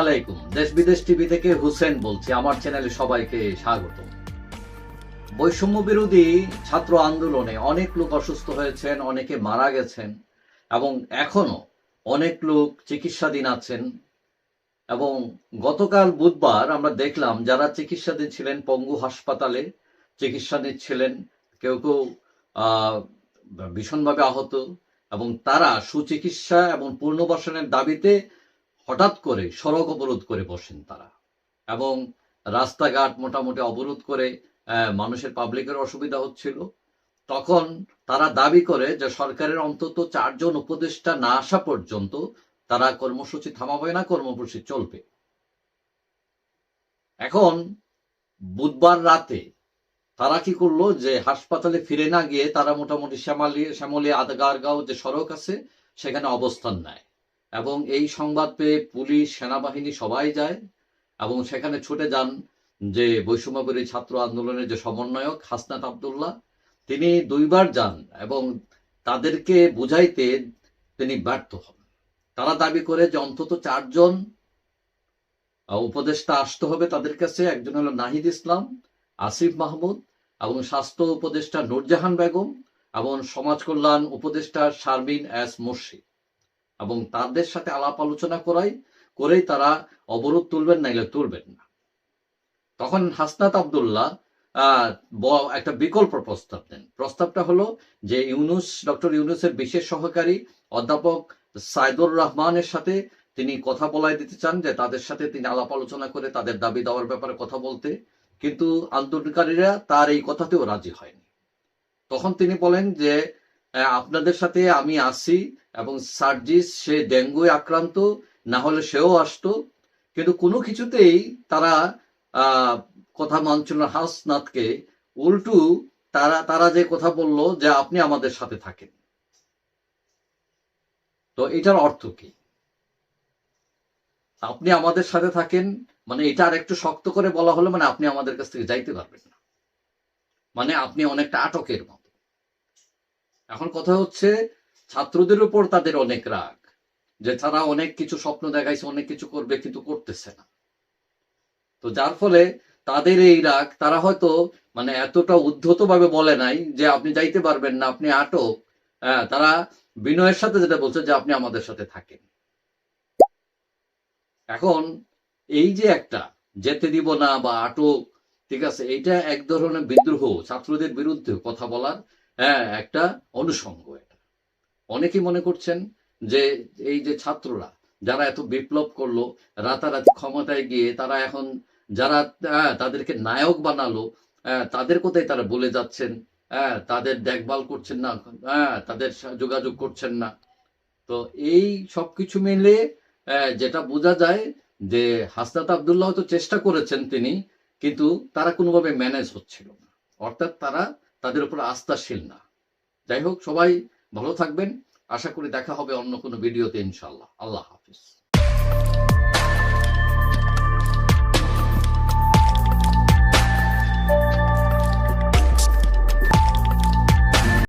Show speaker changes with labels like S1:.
S1: আলাইকুম দেশ বিদেশ টিভি থেকে হুসেন বলছি। আমার চ্যানেলে সবাইকে স্বাগত। বৈষম্য বিরোধী ছাত্র আন্দোলনে অনেক লোক অসুস্থ হয়েছেন, অনেকে মারা গেছেন এবং এখনও অনেক লোক চিকিৎসাধীন আছেন। এবং গতকাল বুধবার আমরা দেখলাম যারা চিকিৎসাধীন ছিলেন, পঙ্গু হাসপাতালে চিকিৎসা নিচ্ছিলেন, কেউ কেউ ভীষণভাবে আহত এবং তারা সুচিকিৎসা এবং পুনর্বাসনের দাবিতে হঠাৎ করে সড়ক অবরোধ করে বসেন তারা। এবং রাস্তাঘাট মোটামুটি অবরোধ করে মানুষের পাবলিকের অসুবিধা হচ্ছিল। তখন তারা দাবি করে যে সরকারের অন্তত চারজন উপদেষ্টা না আসা পর্যন্ত তারা কর্মসূচি থামাবে না, কর্মসূচি চলবে। এখন বুধবার রাতে তারা কি করল যে হাসপাতালে ফিরে না গিয়ে তারা মোটামুটি শ্যামালি শ্যামলী আদগারগাঁও যে সড়ক আছে, সেখানে অবস্থান নেয়। এবং এই সংবাদ পেয়ে পুলিশ, সেনাবাহিনী সবাই যায় এবং সেখানে ছুটে যান যে বৈষম্যবিরোধী ছাত্র আন্দোলনের যে সমন্বয়ক হাসনাত আবদুল্লাহ, তিনি দুইবার যান এবং তাদেরকে বুঝাইতে তিনি ব্যর্থ হন। তারা দাবি করে যে অন্তত চারজন উপদেষ্টা আসতে হবে তাদের কাছে। একজন হলো নাহিদ ইসলাম, আসিফ মাহমুদ এবং স্বাস্থ্য উপদেষ্টা নূরজাহান বেগম এবং সমাজ কল্যাণ উপদেষ্টা শারমিন এস মুর্শিদ। এবং তাদের সাথে আলাপ আলোচনা করাই, করেই তারা অবরোধ তুলবেন, নাইলে তুলবেন না। তখন হাসনাত আবদুল্লাহ একটা বিকল্প প্রস্তাব দেন। প্রস্তাবটা হলো যে ইউনুস, ডক্টর ইউনুসের বিশেষ সহকারী অধ্যাপক সাইদুর রহমানের সাথে তিনি কথা বলাই দিতে চান, যে তাদের সাথে তিনি আলাপ আলোচনা করে তাদের দাবি দেওয়ার ব্যাপারে কথা বলতে। কিন্তু আন্দোলনকারীরা তার এই কথাতেও রাজি হয়নি। তখন তিনি বলেন যে আপনাদের সাথে আমি আসি এবং সার্জিস, সে ডেঙ্গুয় আক্রান্ত, না হলে সেও আসতো। কিন্তু কোনো কিছুতেই তারা কথা মানছিল হাসনাথকে উল্টু তারা তারা যে কথা বলল যে আপনি আমাদের সাথে থাকেন। তো এটার অর্থ কি? আপনি আমাদের সাথে থাকেন মানে এটা আর একটু শক্ত করে বলা হলো মানে আপনি আমাদের কাছ থেকে যাইতে পারবেন না। মানে আপনি অনেকটা আটকের মতো। এখন কথা হচ্ছে ছাত্রদের উপর তাদের অনেক রাগ যে তারা অনেক কিছু স্বপ্ন দেখাইছে অনেক কিছু করবে কিন্তু করতেছে না। তো যার ফলে তাদের এই রাগ তারা হয়তো মানে এতটা উদ্ধত ভাবে বলে নাই যে আপনি যাইতে পারবেন না আপনি আটক। হ্যাঁ, তারা বিনয়ের সাথে যেটা বলছে যে আপনি আমাদের সাথে থাকেন। এখন এই যে একটা যেতে দিব না বা আটক ঠিক আছে এইটা এক ধরনের বিদ্রোহ ছাত্রদের বিরুদ্ধে কথা বলার হ্যাঁ একটা অনুষঙ্গ এটা। অনেকেই মনে করছেন যে এই যে ছাত্ররা যারা এত বিপ্লব করল রাতারাতি ক্ষমতায় গিয়ে তারা এখন যারা হ্যাঁ, তাদেরকে নায়ক বানালো হ্যাঁ, তাদের কোথায় তারা বলে যাচ্ছেন? হ্যাঁ, তাদের দেখভাল করছেন না হ্যাঁ, তাদের যোগাযোগ করছেন না। তো এই সবকিছু মিলে আহ, যেটা বোঝা যায় যে হাসনাত আবদুল্লাহ তো চেষ্টা করেছেন তিনি কিন্তু তারা কোনোভাবে ম্যানেজ হচ্ছিল না। অর্থাৎ তারা তাদের উপর আস্থাশীল না। যাই হোক, সবাই ভালো থাকবেন। আশা করি দেখা হবে অন্য কোনো ভিডিওতে ইনশাল্লাহ আল্লাহ হাফিজ।